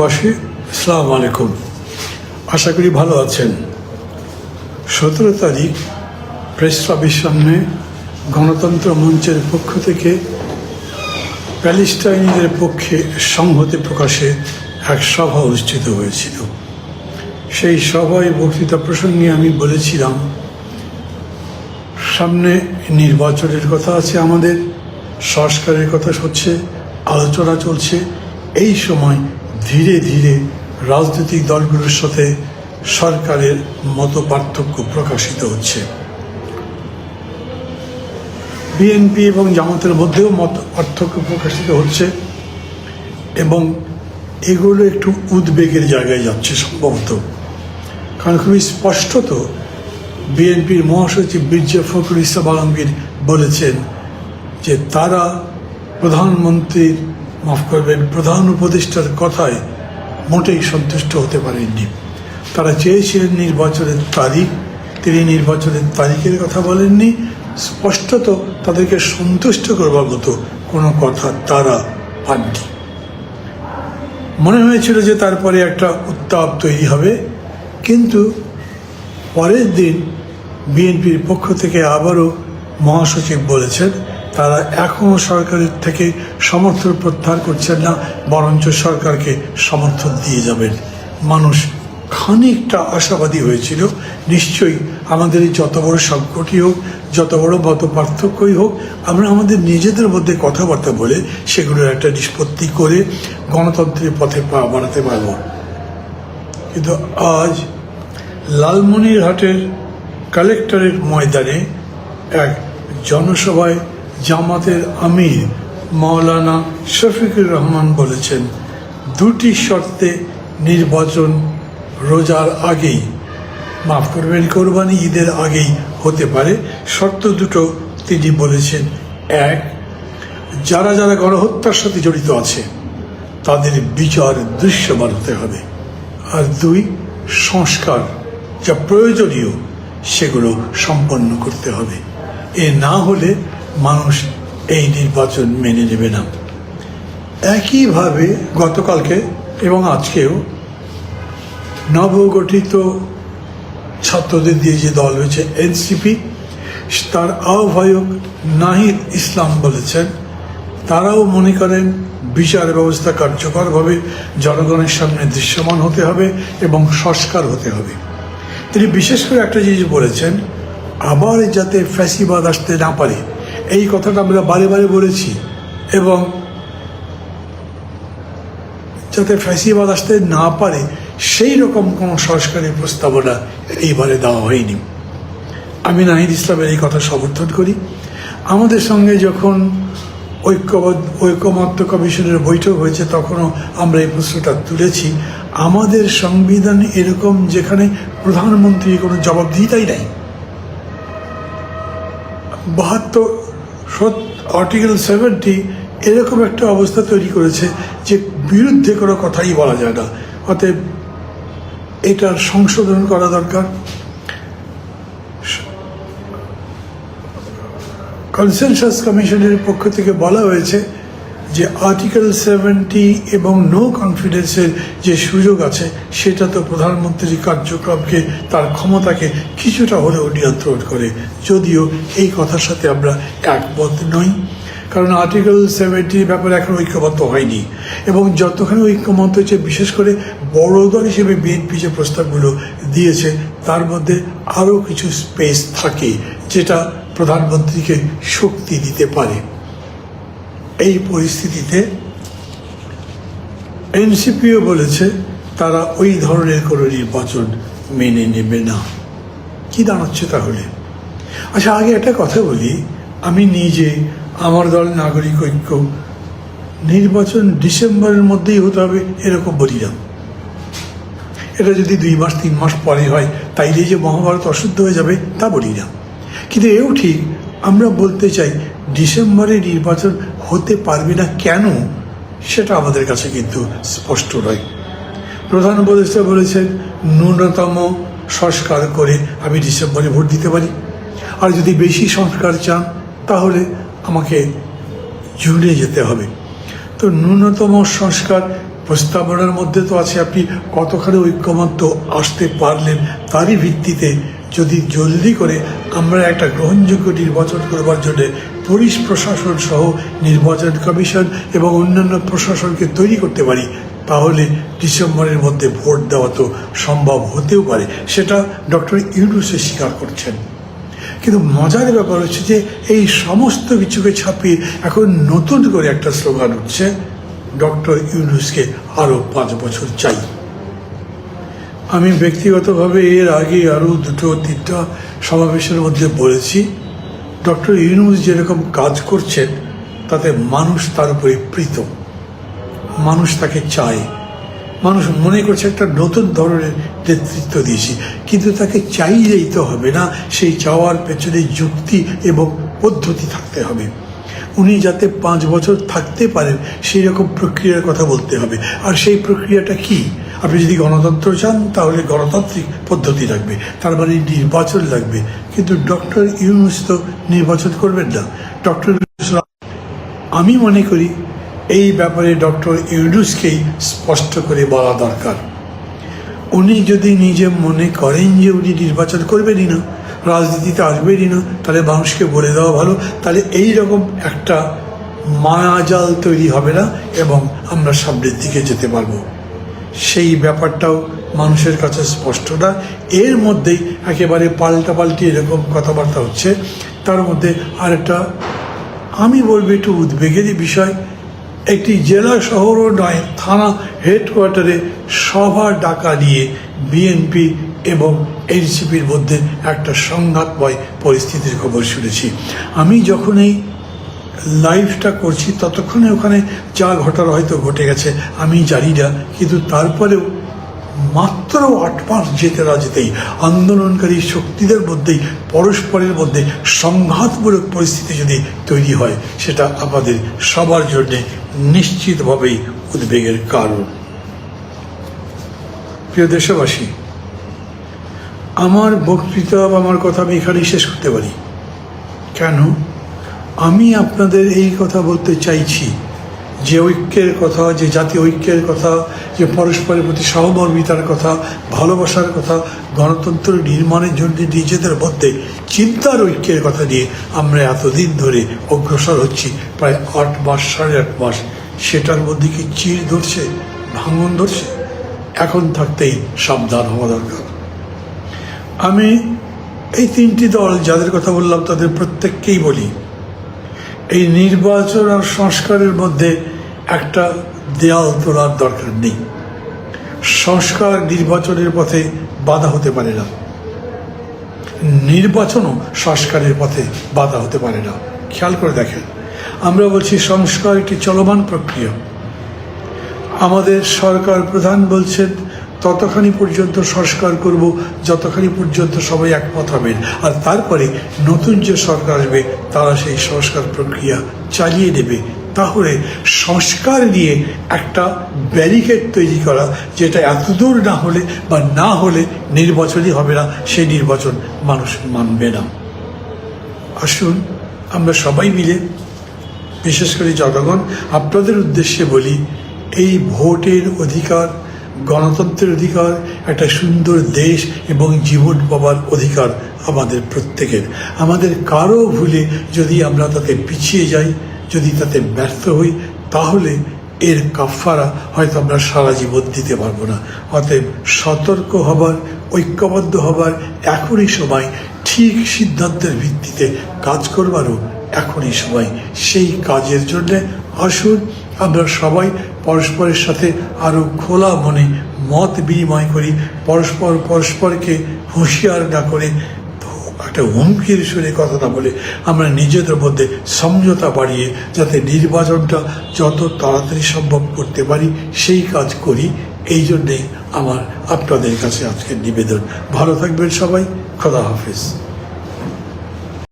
দেশবাসী আসসালাম আলাইকুম। আশা করি ভালো আছেন। সতেরো তারিখ, প্রেস ক্লাবের সামনে গণতন্ত্র মঞ্চের পক্ষ থেকে প্যালেস্টাইনিদের পক্ষে সংহতি প্রকাশে এক সভা অনুষ্ঠিত হয়েছিল। সেই সভায় বক্তৃতা প্রসঙ্গে আমি বলেছিলাম, সামনে নির্বাচনের কথা আছে আমাদের, সংস্কারের কথা হচ্ছে, আলোচনা চলছে, এই সময় ধীরে ধীরে রাজনৈতিক দলগুলোর সাথে সরকারের মত পার্থক্য প্রকাশিত হচ্ছে। বিএনপি এবং জামাতের মধ্যেও মত পার্থক্য প্রকাশিত হচ্ছে এবং এগুলো একটু উদ্বেগের জায়গায় যাচ্ছে সম্ভবত। কারণ খুবই স্পষ্টত বিএনপির মহাসচিব বীর্য ফখরুল ইসলাম আলমগীর বলেছেন যে তারা প্রধানমন্ত্রীর মাফ করবেন, প্রধান উপদেষ্টার কথায় মোটেই সন্তুষ্ট হতে পারেননি। তারা চেয়েছিলেন নির্বাচনের তারিখ, তিনি নির্বাচনের তারিখের কথা বলেননি, স্পষ্টত তাদেরকে সন্তুষ্ট করবার মতো কোনো কথা তারা পাননি। মনে হয়েছিল যে তারপরে একটা উত্তাপ তৈরি হবে, কিন্তু পরের দিন বিএনপির পক্ষ থেকে আবারও মহাসচিব বলেছেন তারা এখনও সরকারের থেকে সমর্থন প্রত্যাহার করছেন না, বরঞ্চ সরকারকে সমর্থন দিয়ে যাবেন। মানুষ খানিকটা আশাবাদী হয়েছিল। নিশ্চয়ই আমাদের এই যত বড় সংকটই হোক, যত বড় মত পার্থক্যই হোক, আমরা আমাদের নিজেদের মধ্যে কথাবার্তা বলে সেগুলোর একটা নিষ্পত্তি করে গণতন্ত্রের পথে পা বাড়াতে পারব। কিন্তু আজ লালমনিরহাটের কালেক্টরের ময়দানে এক জনসভায় জামাতের আমির মাওলানা শফিকুর রহমান বলেছেন, দুটি শর্তে নির্বাচন রোজার আগেই, মাফ করবেন, কোরবানি ঈদের আগেই হতে পারে। শর্ত দুটো তিনি বলেছেন। এক, যারা যারা গণহত্যার সাথে জড়িত আছে, তাদের বিচার দৃশ্যমান হতে হবে। আর দুই, সংস্কার যা প্রয়োজনীয়, সেগুলো সম্পন্ন করতে হবে। এ না হলে মানুষ এই নির্বাচন মেনে নেবে না। একইভাবে গতকালকে এবং আজকেও নবগঠিত ছাত্রদের দিয়ে যে দল হয়েছে এনসিপি, তার আহ্বায়ক নাহিদ ইসলাম বলেছেন, তারাও মনে করেন বিচার ব্যবস্থা কার্যকরভাবে জনগণের সামনে দৃশ্যমান হতে হবে এবং সংস্কার হতে হবে। তিনি বিশেষ করে একটা জিনিস বলেছেন, আবার যাতে ফ্যাসিবাদ আসতে না পারে এই কথাটা আমরা বারে বারে বলেছি এবং যাতে ফ্যাসিবাদ আসতে না পারে, সেই রকম কোনো সংস্কারের প্রস্তাবনা এইবারে দেওয়া হয়নি। আমি নাহিদ ইসলামের এই কথা সমর্থন করি। আমাদের সঙ্গে যখন ঐক্যবদ্ধ, ঐক্যমত্য কমিশনের বৈঠক হয়েছে, তখনও আমরা এই প্রশ্নটা তুলেছি। আমাদের সংবিধান এরকম যেখানে প্রধানমন্ত্রী কোনো জবাবদিহিতাই নাই। বাহাত্তর আর্টিকেল সেভেনটি এরকম একটা অবস্থা তৈরি করেছে যে বিরুদ্ধে কোনো কথাই বলা যায় না। অতএব এটার সংশোধন করা দরকার। কনসেনসাস কমিশনের পক্ষ থেকে বলা হয়েছে যে আর্টিকেল সেভেন্টি এবং নো কনফিডেন্সের যে সুযোগ আছে, সেটা তো প্রধানমন্ত্রীর কার্যক্রমকে, তার ক্ষমতাকে কিছুটা হলেও নিয়ন্ত্রণ করে। যদিও এই কথার সাথে আমরা একমত নই, কারণ আর্টিকেল সেভেন্টির ব্যাপারে এখন ঐক্যবদ্ধ হয়নি। এবং যতখানি ঐক্যমত হয়েছে, বিশেষ করে বড় দল হিসেবে বিএনপি যে প্রস্তাবগুলো দিয়েছে, তার মধ্যে আরও কিছু স্পেস থাকে, যেটা প্রধানমন্ত্রীকে শক্তি দিতে পারে। এই পরিস্থিতিতে এনসিপিও বলেছে তারা ওই ধরনের কোনো নির্বাচন মেনে নেবে না। কি দাঁড়াচ্ছে তাহলে? আচ্ছা আগে একটা কথা বলি। আমি নিজে আমার দল নাগরিক ঐক্য, নির্বাচন ডিসেম্বরের মধ্যেই হতে হবে এরকম বলি না এটা যদি দুই মাস, তিন মাস পরে হয় তাইলে যে মহাভারত অশুদ্ধ হয়ে যাবে তা বলি না কিন্তু এও ঠিক, আমরা বলতে চাই ডিসেম্বরে নির্বাচন হতে পারবে না কেন, সেটা আমাদের কাছে কিন্তু স্পষ্ট নয়। প্রধান উপদেষ্টা বলেছেন, ন্যূনতম সংস্কার করে আমি ডিসেম্বরে ভোট দিতে পারি। আর যদি বেশি সংস্কার চান, তাহলে আমাকে জুনে যেতে হবে। তো ন্যূনতম সংস্কার প্রস্তাবনার মধ্যে তো আছে, আপনি কতখানি ঐক্যমত্য আসতে পারলেন তারই ভিত্তিতে যদি জলদি করে আমরা একটা গ্রহণযোগ্য নির্বাচন করবার জন্য পুলিশ প্রশাসন সহ নির্বাচন কমিশন এবং অন্যান্য প্রশাসনকে তৈরি করতে পারি, তাহলে ডিসেম্বরের মধ্যে ভোট দেওয়া তো সম্ভব হতেও পারে, সেটা ডক্টর ইউনুসে স্বীকার করছেন। কিন্তু মজার ব্যাপার হচ্ছে যে এই সমস্ত কিছুকে ছাপিয়ে এখন নতুন করে একটা স্লোগান উঠছে, ডক্টর ইউনুসকে আরও পাঁচ বছর চাই। আমি ব্যক্তিগতভাবে এর আগে আরও দুটো তিনটা সমাবেশের মধ্যে বলেছি ডক্টর ইউনুস যেরকম কাজ করছেন, তাতে মানুষ তার উপরে প্রীত। মানুষ তাকে চায়। মানুষ মনে করছে একটা নতুন ধরনের নেতৃত্ব দিয়েছি, কিন্তু তাকে চাইলেই তো হবে না, সেই চাওয়ার পেছনে যুক্তি এবং পদ্ধতি থাকতে হবে। উনি যাতে পাঁচ বছর থাকতে পারেন, সেই রকম প্রক্রিয়ার কথা বলতে হবে। আর সেই প্রক্রিয়াটা কি? আপনি যদি গণতন্ত্র চান, তাহলে গণতান্ত্রিক পদ্ধতি লাগবে। তার মানে নির্বাচন লাগবে। কিন্তু ডক্টর ইউনুস তো নির্বাচন করবেন না। ডক্টর আমি মনে করি এই ব্যাপারে ডক্টর ইউনুসকেই স্পষ্ট করে বলা দরকার। উনি যদি নিজে মনে করেন যে উনি নির্বাচন করবেনই না, রাজনীতিতে আসবেনই না, তাহলে মানুষকে বলে দেওয়া ভালো। তাহলে এই রকম একটা মায়াজাল তৈরি হবে না এবং আমরা সামনের দিকে যেতে পারব। সেই ব্যাপারটাও মানুষের কাছে স্পষ্ট না। এর মধ্যেই একেবারে পাল্টা পাল্টি এরকম কথাবার্তা হচ্ছে। তার মধ্যে আরেকটা আমি বলব একটু উদ্বেগেরই বিষয়। একটি জেলা শহরও নয়, থানা হেডকোয়ার্টারে সভা ডাকা নিয়ে বিএনপি এবং এনসিপির মধ্যে একটা সংঘাতময় পরিস্থিতির খবর শুনেছি। আমি যখন এই লাইভটা করছি, ততক্ষণে ওখানে যা ঘটার হয়তো ঘটে গেছে, আমি জানি না। কিন্তু তারপরেও মাত্র আট মাস যেতে না যেতেই, আন্দোলনকারী শক্তিদের মধ্যেই, পরস্পরের মধ্যে সংঘাতমূলক পরিস্থিতি যদি তৈরি হয়, সেটা আমাদের সবার জন্যে নিশ্চিতভাবেই উদ্বেগের কারণ। প্রিয় দেশবাসী, আমার বক্তৃতা বা আমার কথা আমি এখানেই শেষ করতে পারি। কেন? আমি আপনাদের এই কথা বলতে চাইছি, যে ঐক্যের কথা, যে জাতি ঐক্যের কথা, যে পরস্পরের প্রতি সহমর্মিতার কথা, ভালোবাসার কথা গণতন্ত্র নির্মাণের জন্য নিজেদের মধ্যে চিন্তার ঐক্যের কথা নিয়ে আমরা এতদিন ধরে অগ্রসর হচ্ছি, প্রায় আট মাস, সাড়ে আট মাস। সেটার মধ্যে কি চির ধরছে, ভাঙন ধরছে? এখন থাকতেই সাবধান হওয়া দরকার। আমি এই তিনটি দল যাদের কথা বললাম, তাদের প্রত্যেককেই বলি এই নির্বাচন আর সংস্কারের মধ্যে একটা দেয়াল তোলার দরকার নেই। সংস্কার নির্বাচনের পথে বাধা হতে পারে না। নির্বাচনও সংস্কারের পথে বাধা হতে পারে না। খেয়াল করে দেখেন। আমরা বলছি সংস্কার একটি চলমান প্রক্রিয়া। আমাদের সরকার প্রধান বলছেন ততখানি পর্যন্ত সংস্কার করব, যতখানি পর্যন্ত সবাই একমত হবেন। আর তারপরে নতুন যে সরকার আসবে, তারা সেই সংস্কার প্রক্রিয়া চালিয়ে নেবে। তাহলে সংস্কার নিয়ে একটা ব্যারিকেড তৈরি করা, যেটা এতদূর না হলে বা না হলে নির্বাচনই হবে না, সেই নির্বাচন মানুষ মানবে না। আসুন, আমরা সবাই মিলে, বিশেষ করে জনগণ, আপনাদের উদ্দেশ্যে বলি, এই ভোটের অধিকার গণতন্ত্রের অধিকার, একটা সুন্দর দেশ এবং জীবন পাবার অধিকার আমাদের প্রত্যেকের। আমাদের কারও ভুলে যদি আমরা তাতে পিছিয়ে যাই, যদি তাতে ব্যর্থ হই, তাহলে এর কাফারা হয়তো আমরা সারা জীবন দিতে পারব না। অতএব সতর্ক হবার, ঐক্যবদ্ধ হবার এখনই সময়, ঠিক সিদ্ধান্তের ভিত্তিতে কাজ করবারও এখনই সময়। সেই কাজের জন্যে আসুন আমরা সবাই পরস্পরের সাথে আরও খোলা মনে মত বিনিময় করি, পরস্পর পরস্পরকে হুঁশিয়ার না করে একটা হুমকির সুরে কথা না বলে আমরা নিজেদের মধ্যে সমঝোতা বাড়িয়ে যাতে নির্বাচনটা যত তাড়াতাড়ি সম্ভব করতে পারি, সেই কাজ করি। এই জন্যেই আমার আপনাদের কাছে আজকের নিবেদন। ভালো থাকবেন সবাই। খোদা হাফিজ।